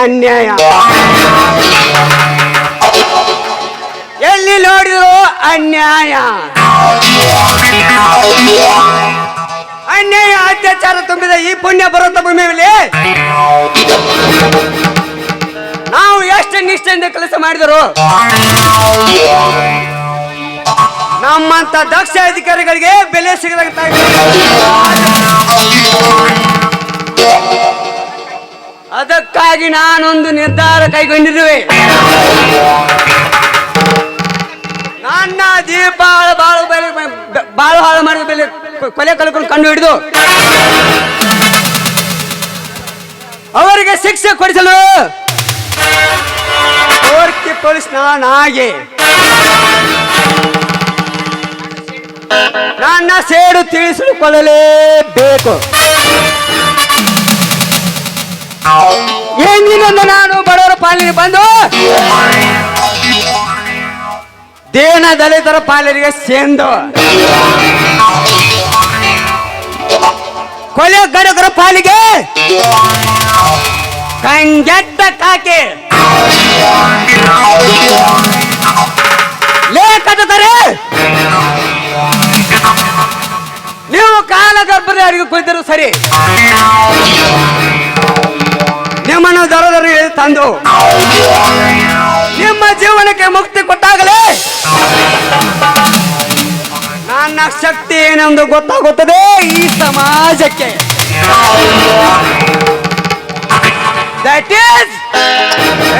ಅನ್ಯಾಯ. ಎಲ್ಲಿ ನೋಡಿದ್ರು ಅನ್ಯಾಯ. ಅನ್ಯಾಯ ಅತ್ಯಾಚಾರ ತುಂಬಿದ ಈ ಪುಣ್ಯ ಪರ್ವತ ಭೂಮಿಯಲ್ಲಿ ನಾವು ಎಷ್ಟು ನಿಷ್ಠೆಯಿಂದ ಕೆಲಸ ಮಾಡಿದರು ನಮ್ಮಂತ ದಕ್ಷ ಅಧಿಕಾರಿಗಳಿಗೆ ಬೆಲೆ ಸಿಗದಂತ ಅದಕ್ಕಾಗಿ ನಾನೊಂದು ನಿರ್ಧಾರ ಕೈಗೊಂಡಿರುವೆ. ನನ್ನ ದೀಪ ಬಾಳು ಬೆಲೆ ಬಾಳು ಹಾಳು ಮಾಡಿದ ಬೆಲೆ ಕೊಲೆ ಕಲ್ಕೊಂಡು ಕಂಡು ಹಿಡಿದು. ಅವರಿಗೆ ಶಿಕ್ಷೆ ಕೊಡಿಸಲು ಕೋರ್ಕಿ ಪೊಲೀಸ್ ನಾನಾಗೆ ನನ್ನ ಸೇಡು ತಿಳಿಸಿಕೊಳ್ಳಲೇಬೇಕು. ಎಂದಿನಿಂದ ನಾನು ಬಡವರ ಪಾಲಿಗೆ ಬಂದು ದೇನ ದಲಿತರ ಪಾಲರಿಗೆ ಸೇಂದು. ಕೊಲೆ ಗಡಗರ ಪಾಲಿಗೆ ಕಂಗೆಟ್ಟ ಕಾಕೆ. ಲೇಖಕರೇ ನೀವು ಕಾಲಗರ್ಭದ ಅಡಿಗೆ ಕುಳಿತರು ಸರಿ. ನಿಮ್ಮನ್ನು ದರದಲ್ಲಿ ತಂದು ನಿಮ್ಮ ಜೀವನಕ್ಕೆ ಮುಕ್ತಿ ಕೊಟ್ಟಾಗಲೇ ನನ್ನ ಶಕ್ತಿ ಏನೆಂದು ಗೊತ್ತಾಗುತ್ತದೆ ಈ ಸಮಾಜಕ್ಕೆ. ದಟ್ ಈಸ್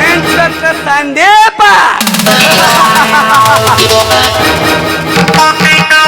ಇನ್ಸ್ಪೆಕ್ಟರ್ ಸಂದೀಪ ಸಂತಿಗೆ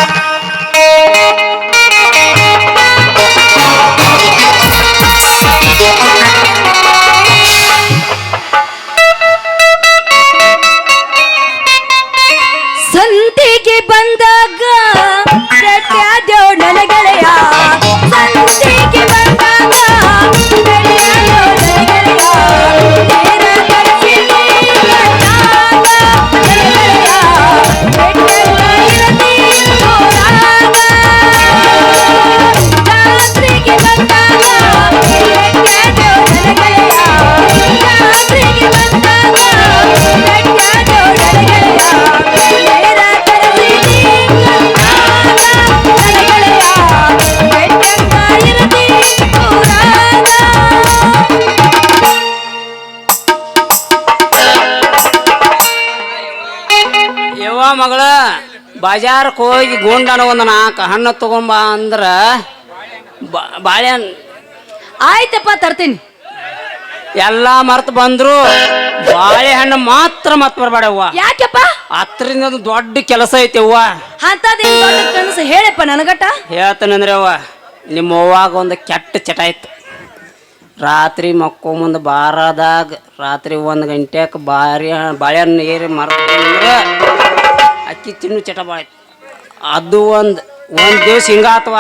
ಬಾಜಾರಕ್ಕೆ ಹೋಗಿ ಗುಂಡನ ಒಂದು ನಾಲ್ಕು ಹಣ್ಣು ತಗೊಂಬ ಅಂದ್ರೆ ಬಾಳೆಹಣ್ಣು ಆಯ್ತಪ್ಪ ತರ್ತೀನಿ. ಎಲ್ಲ ಮರ್ತು ಬಂದ್ರು. ಬಾಳೆಹಣ್ಣು ಮಾತ್ರ ಮತ್ ಬರ್ಬೇಡವ್ವ ಯಾಕೆಪ್ಪ? ಹತ್ತರಿಂದ ಒಂದು ದೊಡ್ಡ ಕೆಲಸ ಐತಿ ಅವ್ವ. ಕನಸು. ಹೇಳಪ್ಪ ನನಗಟ ಹೇಳ್ತಾನಂದ್ರೆ ಅವ್ವ ನಿಮ್ಮ ಅವ್ವಾಗ ಒಂದು ಕೆಟ್ಟ ಚಟ ಇತ್ತು ರಾತ್ರಿ ಮಕ್ಕೊಂಬಂದು ಬಾರದಾಗ ರಾತ್ರಿ ಒಂದು ಗಂಟೆಗೆ ಬಾರಿ ಬಾಳೆಹಣ್ಣು ಏರಿ ಮರ್ದ್ರೆ ಅಕ್ಕಿ ತಿನ್ನು ಚಟ ಭಾಳ ಅದು ಒಂದು ಒಂದು ದಿವ್ಸ ಹಿಂಗಾತವ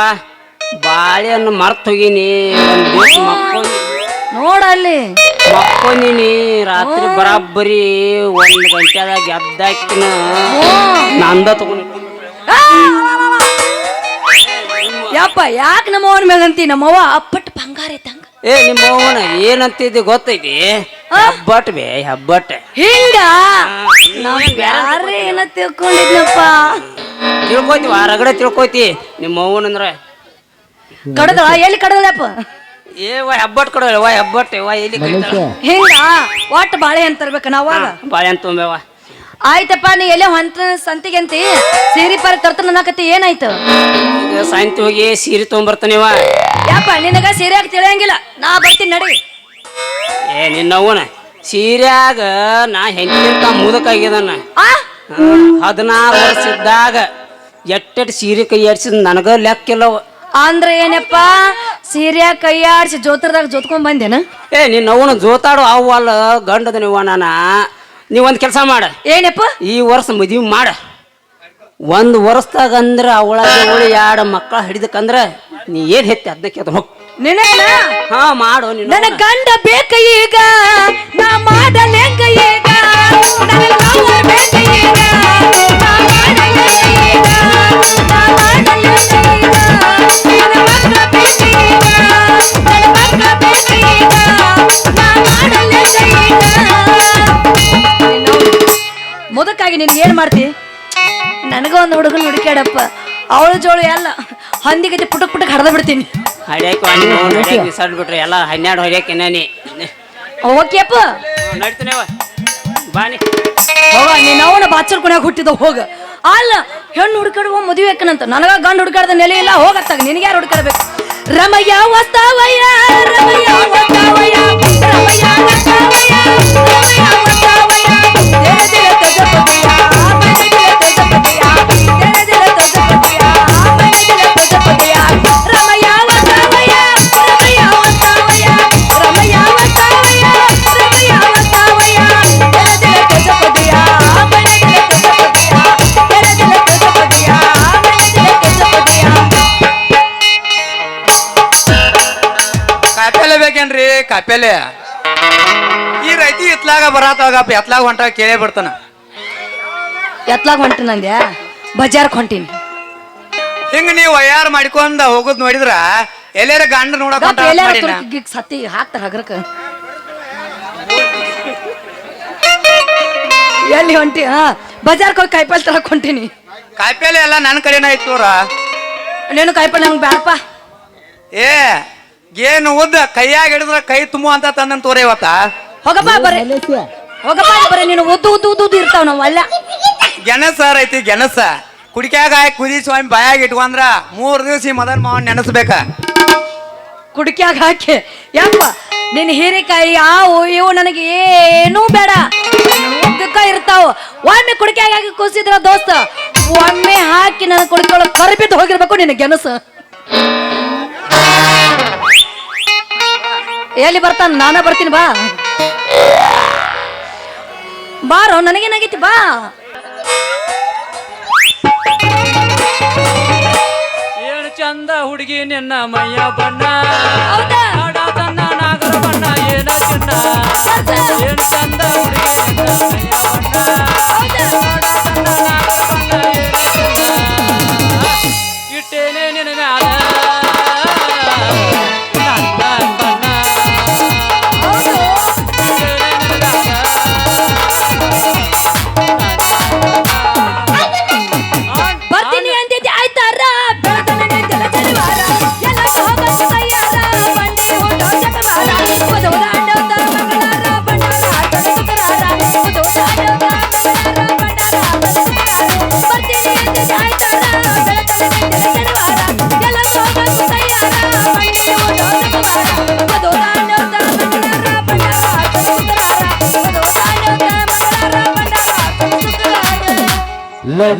ಬಾಳೆಹಣ್ಣು ಮರ್ತು ಹೋಗಿನಿ ಒಂದು ದಿವ್ಸ ಮಕ್ಕೊಂಡು ನೋಡಲ್ಲಿ ಮಕ್ಕೊಂದಿನಿ ರಾತ್ರಿ ಬರಾಬ್ಬರಿ ಒಂದು ಗಂಟೆದಾಗ ಎದ್ದಾಕಿನ ನಂದ ತಗೊಂಡು! ಯಪ್ಪ ಯಾಕೆ ನಮ್ಮವನ ಮೇಲಂತಿ ನಮ್ಮವ್ವ ಅಪ್ಪಟ್ಟು ಬಂಗಾರ ಇದ್ದಂಗ. ಏ ನಿಮ್ಮ ಅವನ ಏನಂತಿದ್ದೆ ಗೊತ್ತೈತಿ? ಹಬ್ಬಟ್ ಬೇ ಹಬ್ಬಟ್ ಹಿಂಗ? ನಾವ್ ಬ್ಯಾರೆ ಏನ ತಿಳ್ಕೊಂಡಿದ್ನಪ್ಪ. ತಿಳ್ಕೊತಿ ಹೊರಗಡೆ ತಿಳ್ಕೊತಿ ನಿಮ್ಮ ಅವನಂದ್ರ ಅಂದ್ರ? ಕಡದಳ ಎಲ್ಲಿ ಕಡದಪ್ಪ ಏ ವಾ ಹಬ್ಬಟ್ ಕೊಡ ವಾ ಹಬ್ಬಟ್ ವಾ ಎಲ್ಲಿ? ಹಿಂಗ ಒಟ್ಟು ಬಾಳೆ ಅಂತ ತರ್ಬೇಕ ಬಾಳೆ ಅಂತ ತುಂಬೇವ ಆಯ್ತಪ್ಪ ನೀ ಎಲ್ಲೇ ಹೊಂತ ಸಂತಿಗೆ ಅಂತಿ ಸೀರೆ ಪಾರ ತರ್ತ ಅನ್ನಕತ್ತಿ ಏನಾಯ್ತು? ಸಂತಿ ಸಾಯಂತಿ ಹೋಗಿ ಸೀರೆ ತೊಗೊಂಬರ್ತಾನಿವ ನಿನಗ ಸೀರೆ ತಿಳಿಯಂಗಿಲ್ಲ. ನಾ ಬರ್ತೀನಿ ನಡಿ. ಏ ನಿನ್ನವ್ವನ ಸೀರ್ಯಾಗ ನಾ ಹೆಂಗಿಂತ ಮುದಕಾಗಿದನ ಹದಿನಾರು ವರ್ಷ ಇದ್ದಾಗ ಎಟ್ಟೆಟ್ಟು ಸೀರೆ ಕೈ ಆಡ್ಸಿದ್ ನನಗ ಲೆಕ್ಕಿಲ್ಲವ ಅಂದ್ರೆ ಏನಪ್ಪ? ಸೀರೆ ಆಡ್ಸಿ ಜೋತ್ರದಾಗ ಜೋತ್ಕೊಂಡ್ ಬಂದೇನ? ಏ ನಿನ್ನ ಅವನು ಜೋತಾಡು ಅವಲ್ಲ ಗಂಡದ ನೀವು ನಾನ ನೀವೊಂದು ಕೆಲಸ ಮಾಡ. ಏನಪ್ಪ? ಈ ವರ್ಷ ಮದುವೆ ಮಾಡ. ಒಂದು ವರ್ಷದಾಗ ಅಂದ್ರೆ ಅವಳ ಅವಳು ಎರಡು ಮಕ್ಕಳ ಹಿಡಿದಕ್ಕಂದ್ರ ನೀ ಏನ್ ಹೆತ್ತಿ ಅದಕ್ಕೆ ಅದು ಹೋಗ್. ನಿನ್ನ ಹಾ ಮಾಡು ನೀನು ನನ್ನ ಗಂಡ ಬೇಕ ಈಗ. ನಾ ಮಾಡಲೆಂಗ ಈಗ? ಬೇಕ ಈಗ, ಈಗ, ಈಗ. ನನ್ನ ಬೇಕ ಈಗ, ಬೇಕ ಈಗ, ಈಗ. ಮುದಕ್ಕಾಗಿ ನೀನ್ ಏನ್ ಮಾಡ್ತಿ? ನನಗೂ ಒಂದು ಹುಡುಗನ ಹುಡುಕ್ಯಾಡಪ್ಪ. ಅವಳ ಜೋಳು ಎಲ್ಲ. ಹಂದಿಗತಿ ಪುಟಕ್ ಪುಟಕ್ ಹಡ್ದ ಬಿಡ್ತೀನಿ. ಹಡ್ಯಾಕ ಹಡ್ಯಾಕ ಬಿಸಾಡ್ ಎಲ್ಲ ಹನ್ನೆರಡು ಹೊಡ್ಯಾಕ ನೀ. ಓಕೆಪ್ಪ ನಡ್ತೀನವ ಬಾನಿ ಹೋಗ ನೀನು ಅವನ ಬಾಚರ್ ಕುಣ್ಯಾಗ ಹುಟ್ಟಿದ ಹೋಗ. ಅಲ್ಲ ಹೆಣ್ಣು ಹುಡುಕಾಡುವ ಮದುವೆ ಹಾಕನಂತ ನನಗ ಗಂಡು ಹುಡುಕಾಡ್ದ ನೆಲೆ ಇಲ್ಲ ಹೋಗತ್ತಾಗ. ನಿನಗೆ ಯಾರು ಹುಡುಕಾಡ್ಬೇಕು? ರಮಯ್ಯ ವಸ್ತಾವಯ್ಯ ರಮಯ್ಯ ವಸ್ತಾವಯ್ಯ ರಮಯ್ಯ ವಸ್ತಾವಯ್ಯ ಕಾಪೆಲೆ. ಈ ರೈತಿ ಇತ್ಲಾಗ ಬರಾತಾಗ ಎತ್ಲಾಗ ಹೊಂಟ ಕೇಳೇ ಬಿಡ್ತಾನ ಎತ್ಲಾಗ ಹೊಂಟಿ ನಂದ್ಯಾ ಬಜಾರ್ಕ್ ಹೊಂಟೀನಿ. ಹಿಂಗ ನೀವು ವಯ್ಯಾರ ಮಾಡ್ಕೊಂಡ ಹೋಗುದ್ ನೋಡಿದ್ರ ಎಲ್ಲಾರ ಗಂಡ ನೋಡಕ್ ಮಾಡಿನ? ಸತ್ತಿ ಹಾಕ್ತಾರ ಹಗ್ರಕ? ಎಲ್ಲಿ ಹೊಂಟಿ ಹಾ ಬಜಾರ್ಕ್ ಹೋಗಿ ಕಾಯಿಪಲ್ಲೆ ತರಕ್ ಹೊಂಟೀನಿ. ಕಾಯಿಪಲ್ಲೆ ಎಲ್ಲ ನನ್ನ ಕಡೆನ ಇತ್ತು ನೋಡ್ರ. ನೀನು ಕಾಯಿಪಲ್ಲೆ ನಂಗೆ ಬ್ಯಾಪ ಏ ಏನು ಉದ್ದ? ಕೈಯಾಗ ಹಿಡಿದ್ರ ಕೈ ತುಂಬು ಅಂತ ತಂದನ್ ತೋರೆ ಇವತ್ತ. ಹೋಗಪ್ಪ ಬರ್ರಿ ಹೋಗಪ್ಪ ಬರ್ರಿ ನೀನು ಉದ್ದು ಉದ್ದು ಉದ್ದು ಉದ್ದು ಇರ್ತಾವ ನಾವು ಅಲ್ಲ. ಗೆಣಸ ರೈತಿ ಗೆಣಸ. ಕುಡಿಕ್ಯಾಗ ಹಾಕಿ ಕುದಿ ಸ್ವಾಮಿ ಬಾಯಾಗ ಇಟ್ಕೊಂಡ್ರ ಮೂರ್ ದಿವಸ ಈ ಮದನ್ ಮಾವನ್ ನೆನಸ್ಬೇಕ. ಕುಡಿಕ್ಯಾಗ ಹಾಕಿ. ಯಪ್ಪ ನಿನ್ನ ಹೀರೆಕಾಯಿ ಆವು ಇವು ನನಗೆ ಏನೂ ಬೇಡ. ಉದ್ದಕ್ಕ ಇರ್ತಾವ. ಒಮ್ಮೆ ಕುಡಿಕ್ಯಾಗ ಹಾಕಿ ಕುಸಿದ್ರ ದೋಸ್ತ ಒಮ್ಮೆ ಹಾಕಿ ನನ್ನ ಕುಡಿಕೆ ಒಳಗೆ ಕರಿಬಿದ್ದು ಹೋಗಿರ್ಬೇಕು ನಿನ್ನ ಗೆಣಸ. ಎಲ್ಲಿ ಬರ್ತಾನ? ನಾನ ಬರ್ತೀನಿ ಬಾ. ಬಾರೋ ನನಗೇನಾಗೈತಿ ಬಾ. ಏನು ಚಂದ ಹುಡುಗಿ ನಿನ್ನ ಮೈಯ ಬಣ್ಣ. ತನ್ನ ನಾಗರ ಬಣ್ಣ ಏನ ಚಿನ್ನ ಏನು ಚಂದ ಹುಡುಗಿ ನಿನ್ನ ಮೈಯ ಬಣ್ಣ. ತನ್ನ ನಾಗರ ಬಣ್ಣ ಏನ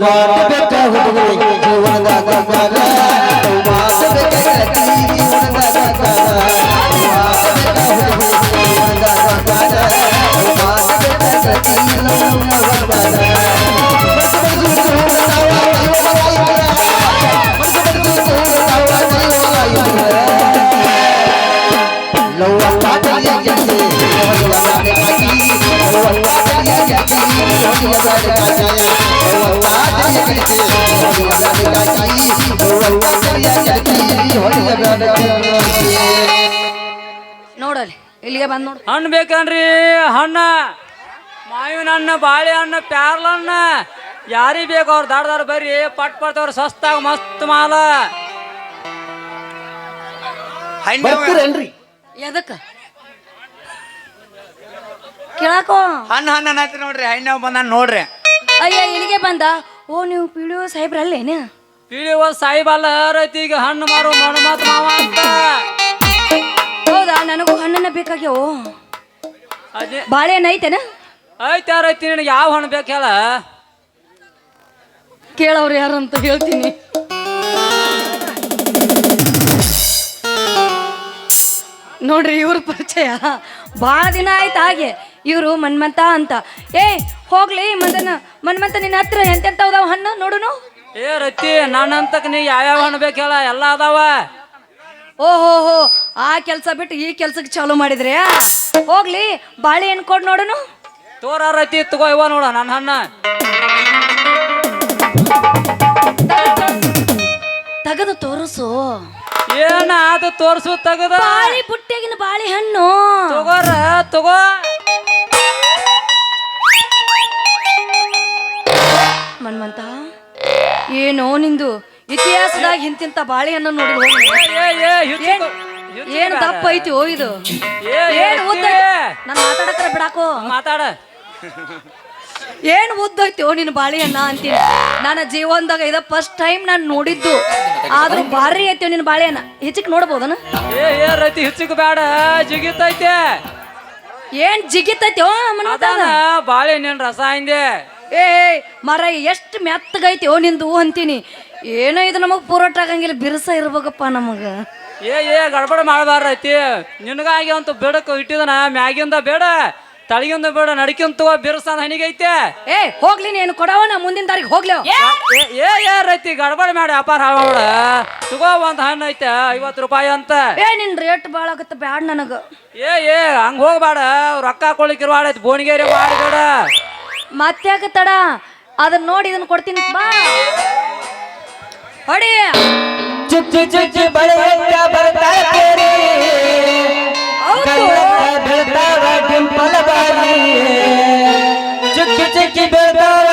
Allah. ನೋಡಲ್ಲಿ ಇಲ್ಲಿಗೆ ಬಂದ್ ನೋಡು. ಹಣ್ಣು ಬೇಕನ್ರಿ ಹಣ್ಣ. ಮಾವಿನ ಹಣ್ಣು ಬಾಳೆ ಹಣ್ಣು ಪ್ಯಾರ್ಲ ಹಣ್ಣ ಯಾರಿಗೆ ಬೇಕು ಅವ್ರು ದಾಡ ದಾಡ ಬರ್ರಿ ಪಟ್ ಪಡ್ತವ್ರು ಸಸ್ತಾಗ ಮಸ್ತ್ ಮಾಲ. ಹಣ್ಣು ಬರ್ತೀರೇನ್ರಿ? ಎದಕ್ಕ? ಕೇಳಾಕೋ. ಹಣ್ಣು ಹಣ್ಣು ಅನ್ನತ್ತಿ ನೋಡ್ರಿ ಹಣ್ಣು ಬಂದ ನೋಡ್ರಿ. ಅಯ್ಯ ಇಲ್ಲಿಗೆ ಬಂದ. ಓ ನೀವು ಪಿಡಿಯೋ ಸಾಹೇಬ್ರಲ್ಲೇನ ಪಿ ಡಿ ಒ ಸಾಹೇಬ್ ರೈತಿ ಈಗ ಹಣ್ಣು ಮಾರು ಮಣ್ಣು ಮಾತು ಮಾವ ಅಂತ. ಹೌದಾ? ನನಗೂ ಹಣ್ಣನ್ನ ಬೇಕಾಗ್ಯಾವು? ಅದೇ. ಬಾಳೆಹಣ್ಣು ಐತೆನ? ಐತೆ ರೈತಿ ನಿನಗೆ ಯಾವ ಹಣ್ಣು ಬೇಕು ಹೇಳ? ಕೇಳವ್ರು ಯಾರು ಅಂತ ಹೇಳ್ತೀನಿ. ನೋಡ್ರಿ ಇವ್ರ ಪರಿಚಯ. ಭಾಳ ದಿನ ಆಯ್ತು ಹಾಗೆ. ಇವರು ಮನ್ಮಂತ ಅಂತ. ಏ ಹೋಗ್ಲಿ ಮದನ. ಮನ್ಮಂತ ನಿನ್ನ ಹತ್ರ ಎಂತೆಂತ ಅದಾವ ಹಣ್ಣು ನೋಡುನು? ಏ ನಾನು ನನ್ನಂತಕ್ ನೀ ಯಾವ್ಯಾವ ಹಣ್ಣು ಬೇಕು ಹೇಳ? ಎಲ್ಲ ಅದಾವ. ಓಹೋ ಹೋ ಆ ಕೆಲಸ ಬಿಟ್ಟು ಈ ಕೆಲ್ಸಕ್ಕೆ ಚಾಲು ಮಾಡಿದ್ರೆ ಹೋಗ್ಲಿ ಬಾಳೆ ಬಾಳೆಹಣ್ಣು ಕೊಡ್ ನೋಡುನು. ತೋರ ರತಿ ತಗೋ ಇವ ನೋಡ ನನ್ನ ಹಣ್ಣ. ತಗದು ತೋರಿಸು. ಏನ ಅದು ತೋರ್ಸು ತಗದು? ಬಾಳಿ ಬಾಳೆ ಹಣ್ಣು. ತಗೋರ ತಗೋ. ಮನ್ಮಂತ ಏನೋ ನಿಂದು ಇತಿಹಾಸದಾಗ ಇಂತಿಂತ ಬಾಳೆಹಣ್ಣು ನೋಡಿ ಏನ್ ದಪ್ಪ ಐತಿ ಓ ಇದು? ಏನ್ ಉದ್ದ ನಾನು ಮಾತಾಡತ್ರ ಬಿಡಾಕೋ. ಮಾತಾಡ. ಏನ್ ಉದ್ದೈತಿ ಓ ನಿನ್ನ ಬಾಳೆಹಣ್ಣ ಅಂತೀನಿ. ನನ್ನ ಜೀವನದಾಗ ಇದ ಫಸ್ಟ್ ಟೈಮ್ ನಾನು ನೋಡಿದ್ದು. ಆದ್ರೂ ಭಾರಿ ಐತಿ ನಿನ್ನ ಬಾಳೆಹಣ್ಣ ಹೆಚ್ಚಿಗೆ ನೋಡ್ಬೋದನ? ಏ ರತಿ ಹೆಚ್ಚಿಗೆ ಬೇಡ ಜಿಗಿತೈತೆ. ಏನ್ ಜಿಗಿತೈತಿ? ಅದಾನ ಬಾಳೆ ನಿನ್ ರಸ ಹಿಂದೆ ಏ ಮರ ಎಷ್ಟು ಮೆತ್ತಗೈತಿ? ಓ ನಿಂದು ಅಂತೀನಿ. ಏನೋ ಇದು ನಮಗೆ ಪೂರೋಟ ಆಗಂಗಿಲ್ಲ ಬಿರುಸ ಇರ್ಬೇಕಪ್ಪ ನಮಗ. ಏ ಏ ಗಡ್ಬಡ ಮಾಡಬಾರ್ದೈತಿ. ನಿನಗಾಗಿ ಅಂತ ಬೇಡಕ್ಕೆ ಇಟ್ಟಿದನ ಮ್ಯಾಗಿಂದ ಬೇಡ. ತಳಗಿಂದ ಬೇಡ ನಡ್ಕಿಂದ ಬಿರುಸಾನ ಹಣಿಗೈತೆ ಹನಿಗೈತೆ. ಏ ಹೋಗ್ಲಿ ನೀನು ಕೊಡವ ನಾ ಮುಂದಿನ ತಾರೀಕು ಹೋಗ್ಲಿ. ಏ ಏ ಏ ರೈತಿ ಗಡ್ಬಡ ಮಾಡಿ ಅಪಾರ ಹಾಳ ತಗೋ ಒಂದ್ ಹಣ್ಣು ಐತೆ ಐವತ್ತು ರೂಪಾಯಿ ಅಂತ. ಏ ನಿನ್ ರೇಟ್ ಭಾಳ ಆಗತ್ತ ಬ್ಯಾಡ್ ನನಗ. ಏ ಏ ಹಂಗ ಹೋಗ್ಬೇಡ ರೊಕ್ಕ ಕೊಡ್ಲಿಕ್ಕೆ ಇರುವಾಡೈತಿ ಬೋಣಿಗೇರಿ ಮಾಡಬೇಡ ಮತ್ತ್ಯಾಕ ತಡ? ಅದನ್ನ ನೋಡಿ ಇದನ್ನ ಕೊಡ್ತೀನಿ ಬಾ. ಹೊಡಿ. ಚುಚ್ಚು ಚುಚ್ಚು ಬರ್ತಾ ಬರ್ತಾರೆ que beber.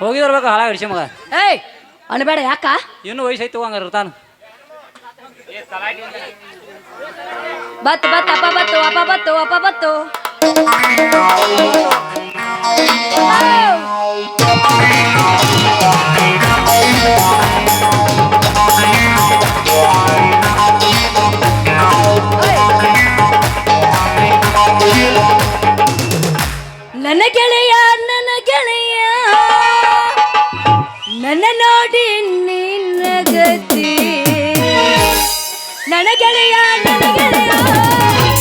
ಹೋಗಿದಿರ್ಬೇಕು ಹಾಳ ಹಿಡಿಸಿ ಮಗ. ಏಯ್ ಅನ್ಬೇಡ ಯಾಕ? ಇನ್ನು ವಯಸ್ಸೈತಿ ಹಂಗಾರ ಇರ್ತಾನ ಬತ್ತು ಬತ್ತು ಅಪ್ಪ ಬತ್ತು ಅಪ್ಪ ಬತ್ತು ಅಪ್ಪ ಬತ್ತು. ನನ್ನ ಗೆಳೆಯ ನನ್ನ ನೋಡಿ ನಿನ್ನ ಗತಿ ನನ್ನ ಗೆಳೆಯ ನನ್ನ ಗೆಳೆಯ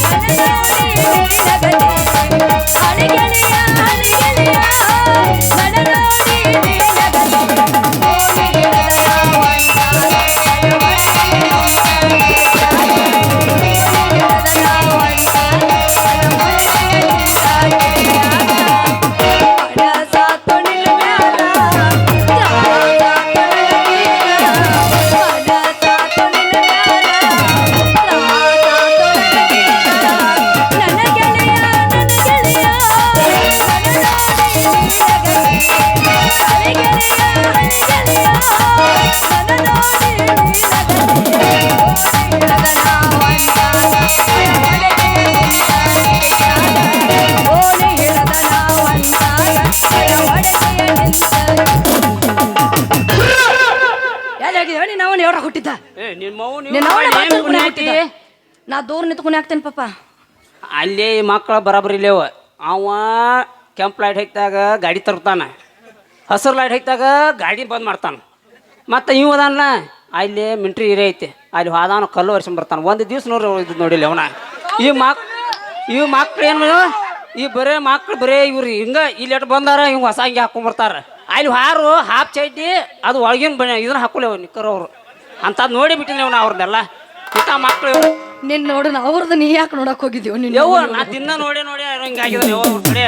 ನನ್ನ ನೋಡಿ ನಿನ್ನ ಗತಿ ಹಣ ಗೆಳೆಯ ಹಣ ಗೆಳೆಯ ಅವ್ವ? ನಾ ದೂರ ನಿಂತ್ಕೊಂಡು ಹಾಕ್ತೇನೆ ಪಾಪ. ಅಲ್ಲಿ ಮಕ್ಕಳ ಬರಾಬರಿ ಇಲ್ಲೇವ ಅವ ಕೆಂಪು ಲೈಟ್ ಹೈತಾಗ ಗಾಡಿ ತರ್ತಾನ ಹಸಿರು ಲೈಟ್ ಹೈತಾಗ ಗಾಡಿ ಬಂದ್ ಮಾಡ್ತಾನ. ಮತ್ತು ಇವ್ ಅದಾನಲ್ಲ ಅಲ್ಲಿ ಮಿಂಟ್ರಿ ಹಿರೇ ಐತಿ. ಅಲ್ಲಿ ಹೋದಾನ ಕಲ್ಲು ವರ್ಷ ಬರ್ತಾನ. ಒಂದು ದಿವ್ಸ ನೋಡಿ ಇದು ನೋಡಿಲ್ಲ ಅವನ. ಈ ಮಕ್ ಈ ಮಕ್ಳು ಏನು ಈ ಬರೇ ಮಕ್ಳು ಬರೇ ಇವ್ರು ಹಿಂಗ ಇಲ್ಲಿ ಎಟ್ ಬಂದಾರ ಹಿಂಗೆ ಹೊಸ ಹಂಗೆ ಹಾಕೊಂಡ್ಬರ್ತಾರ ಅಲ್ಲಿ ಹಾರು ಹಾಫ್ ಚೈಟಿ ಅದು ಒಳಗಿನ ಬಣ್ಣ ಇದನ್ನ ಹಾಕೊಳ್ಳೇವ ನಿಕ್ಕರ್ ಅಂಥದ್ದು ನೋಡಿ ಬಿಟ್ಟಿನಿ ಅವ್ನ ಅವ್ರನ್ನೆಲ್ಲ. ಇಂಥ ಮಕ್ಕಳು ಇವ್ರು. ನಿನ್ ನೋಡು ನಾ ಅವ್ರದ್ದು ನೀ ಯಾಕೆ ನೋಡಕ್ ಹೋಗಿದ್ದೀವಿ ನಿನ್ನ ಯವ್ವ ನಾ ತಿನ್ನ ನೋಡಿ ನೋಡಿ ಯವ್ವ ಅವ್ರ ಕಡೆ.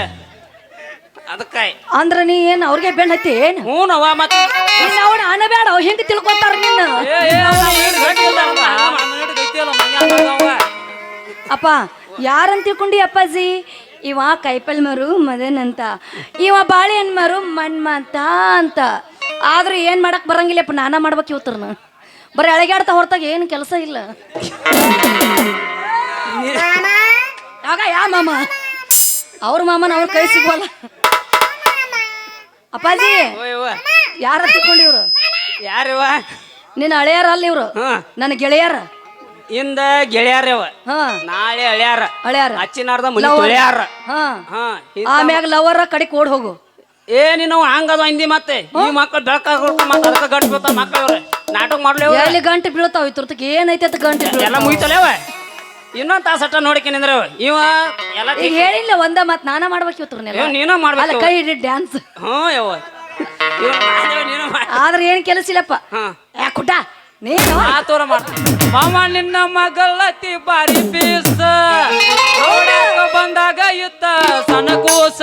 ಅದಕ್ಕಾಯ್. ಅಂದ್ರ ನೀ ಏನ್ ಅವ್ರಿಗೆ ಬೆಣ್ಣ ಹತ್ತಿ ಏನ್? ಹ್ಞೂ ನವ ಮತ್ತೆ ನಿನ್ನ ಅವನ ಅನಬೇಡ ಬೇಡ ಹೆಂಗ್ ತಿಳ್ಕೊತಾರ ನಿನ್ನ. ಅಪ್ಪ ಯಾರಂತ ತಿಳ್ಕೊಂಡಿ ಅಪ್ಪಾಜಿ? ಇವ ಕೈಪಲ್ ಮರು ಮದನ್ ಅಂತ. ಇವ ಬಾಳೆಹಣ್ಣು ಮರು ಮನ್ಮಂತ ಅಂತ. ಆದ್ರೆ ಏನ್ ಮಾಡಕ್ ಬರಂಗಿಲ್ಲಪ್ಪ ನಾನ ಮಾಡ್ಬೇಕು ಇವತ್ತರ್ನ. ಬರೀ ಅಳಗ್ಯಾಡ್ತಾ ಹೊರತಾಗ ಏನು ಕೆಲಸ ಇಲ್ಲ. ಆಗ ಯಾ ಮಾಮ? ಅವ್ರ ಮಾಮನ ಅವ್ರ ಕೈ ಸಿಗ್ವಲ್ಲ. ಅಪ್ಪಾಜಿ ಯಾರ ತಿಳ್ಕೊಂಡಿವ್ರು ಯಾರಿವ ನಿನ್ನ ಅಳೆಯಾರ ಅಲ್ಲ ಇವ್ರು? ಹಾ ನನ್ನ ಗೆಳೆಯರ? ಇಂದ ಗೆಳೆಯಾರವ ನಾಳೆ ಅಳಿಯಾರ ಅಳಿಯಾರ ಅಚ್ಚಿನಾರ್ದ. ತೊಳ್ಯಾರ. ಇಂಥ ಆಮ್ಯಾಗ ಲವರ ಕಡೆ ಕೋಡ್ ಹೋಗು. ಏ ನೀನು ಹಂಗದ ಹಿಂದಿ ಮತ್ತೆ? ಈ ಮಕ್ಕಳು ಬೆಳಕಾಗ ಮತ್ತೆ ಅದಕ್ಕೆ ಗಂಟು ಬೀಳ್ತಾವ ಮಕ್ಕಳವ್ರೆ. ನಾಟಕ ಮಾಡ್ಲೇವ ಎಲ್ಲಿ ಗಂಟು ಬೀಳ್ತಾವ ಇತ್ತರ್ತಕ್ಕೆ ಏನೈತೆ ಅಂತ ಗಂಟು. ಎಲ್ಲ ಮುಗಿತಲೇವ ಇನ್ನೊಂದು ತಾಸಟ್ಟ ನೋಡಿಕೆ ನಿಂದ್ರೆ ಇವ ಎಲ್ಲ ಈಗ ಹೇಳಿಲ್ಲ ಒಂದ ಮತ್ ನಾನ ಮಾಡ್ಬೇಕು ಏ, ನೀನ ಮಾಡ್ಬೇಕು. ಕೈ ಹಿಡಿ ಡ್ಯಾನ್ಸ್ ಹ್ಞೂ ಯವ್ವ. ನೀನು ಆದ್ರೆ ಏನು ಕೆಲಸ ಇಲ್ಲಪ್ಪ. ಹಾ. ಯಾ ಕುಡ್ಡ? ನೀನು ಆ ತೋರ ಮಾಡ ಮಾಮ ನಿನ್ನ ಮಗಳತಿ ಬಾರಿ ಪೀಸ ನೋಡಾಕ ಬಂದಾಗ ಇತ್ತ ಸಣ್ಣ ಕೂಸ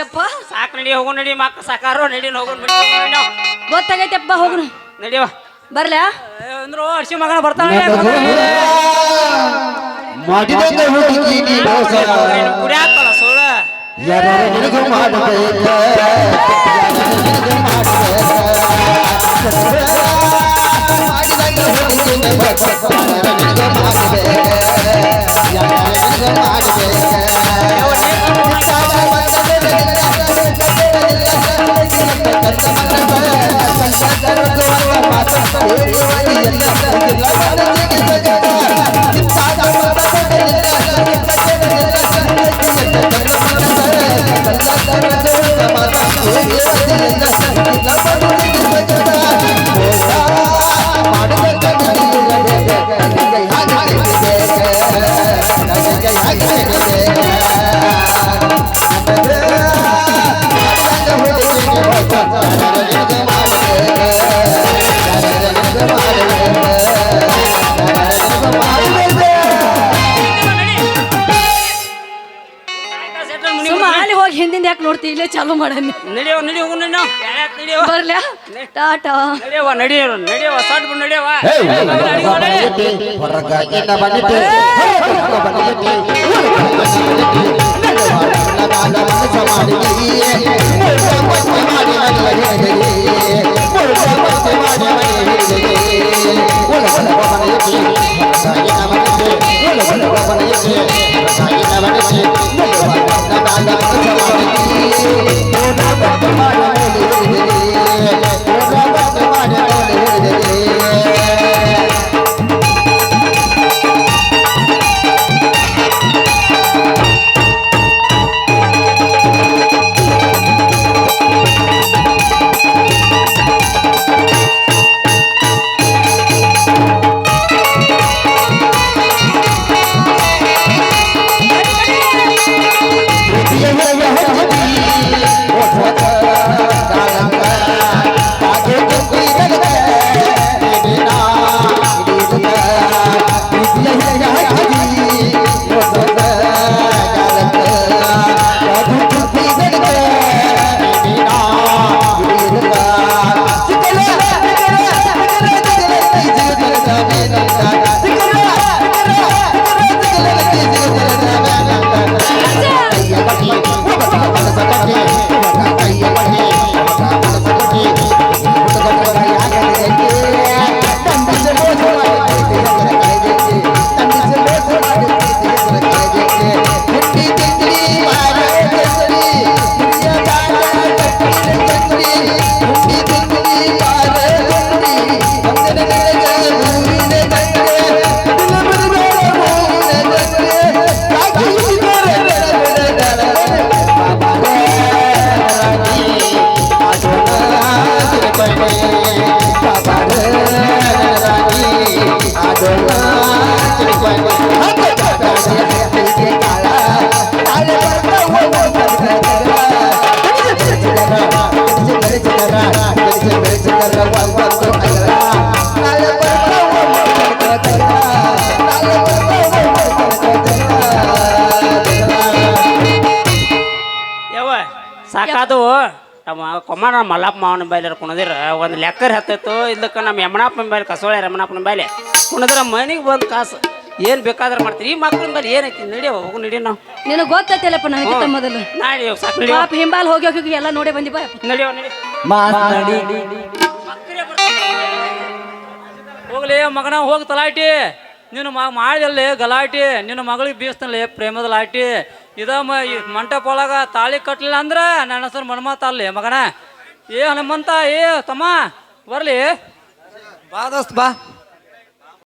ಯಪ್ಪ ಸಾಕು ನಡಿ ಹೋಗು ನಡಿ ಮಕ್ಕ ಸಾಕಾರೋ ನಡಿ ಹೋಗು ಗೊತ್ತಾಗೈತಪ್ಪ ಹೋಗ್ರು ನಡಿಯವ ಬರ್ಲ? ಅಂದ್ರು ಅರ್ಶಿ ಮಗನ ಬರ್ತಾನೆ. ಮಾಡಿದಂಗ ಹುಡುಗಿ ನೀ ಮೋಸ ಕುಡಿ ಹಾಕಲ್ಲ ಸುಳ್ಳ. ಯಾರ ನಿನಗೂ ಹಿಂದಿಂದ ಯಾಕೆ ನೋಡ್ತಿ ಇಲ್ಲೇ ಚಾಲು ಮಾಡನಿ ನಡಿಯವ ನಡಿ ಹೋಗು ನಡಿ ನಾವು ನಡಿಯವ ಬರ್ಲ್ಯಾ ಟಾಟಾ ನಡಿಯವ ನಡಿಯವ ನಡಿಯವ ಸಟ್ ಬಿಡು ನಡಿಯವ ಹೊರಗಾಗಿ ಬಂದಿದ್ದೆ ಸಾಕಾದು ನಮ್ಮ ಕೊಮ್ಮನ ಮಲ್ಲಪ್ಪ ಮಾವನ ಬೈಲಿ ಕುಣದಿರ ಒಂದು ಲೆಕ್ಕರ್ ಹತ್ತಿತ್ತು ಇಲ್ಲಕ್ಕ ನಮ್ಮ ಯಮನಪ್ಪನ ಬೈಲಿ ಕಸೋಳೆ ರಮಣಪ್ಪನ ಬೈಲೆ ಕುಣದ್ರ ಮನೆಗೆ ಬಂದು ಕಾಸು ಏನು ಬೇಕಾದ್ರೆ ಮಾಡ್ತೀರಿ. ಈ ಮಕ್ಕಳ ಬೈಲಿ ಏನೈತಿ? ನಡಿಯವ ಹೋಗು ನಡಿ ನಾವು. ನಿನಗೆ ಗೊತ್ತೈತಿಲ್ಲಪ್ಪ ನನಗೆ ಮೊದಲು. ನಾಡಿ ಸಾಕು ನಡಿಯೋ ಪಾಪ ಹಿಂಬಾಲ್ ಹೋಗಿ ಹೋಗಿ ಎಲ್ಲ ನೋಡಿ ಬಂದಿ ಬಾ. ನಡಿಯೋ ನಡಿ. ಮಾತನಾಡಿ ಹೋಗ್ಲಿ ಮಗನ ಹೋಗಿ ತಲಾಟಿ ನೀನು ಮಗ ಮಾಡಿದಲ್ಲಿ ಗಲಾಟಿ, ನಿನ್ನ ಮಗಳಿಗೆ ಬೀಸ್ತಲ್ಲಿ ಪ್ರೇಮದ ಲಾಟಿ. ಇದ ಮ ಮಂಟಪ ಒಳಗ ತಾಳಿ ಕಟ್ಟಲಿಲ್ಲ ಅಂದ್ರೆ ನನ್ನ ಹೆಸರು ಮನ್ಮಾತ ಅಲ್ಲಿ ಮಗನ. ಏ ಹನುಮಂತ, ಏ ತಮ್ಮ, ಬರಲಿ. ಬಾ ದೋಸ್ತ್, ಬಾ.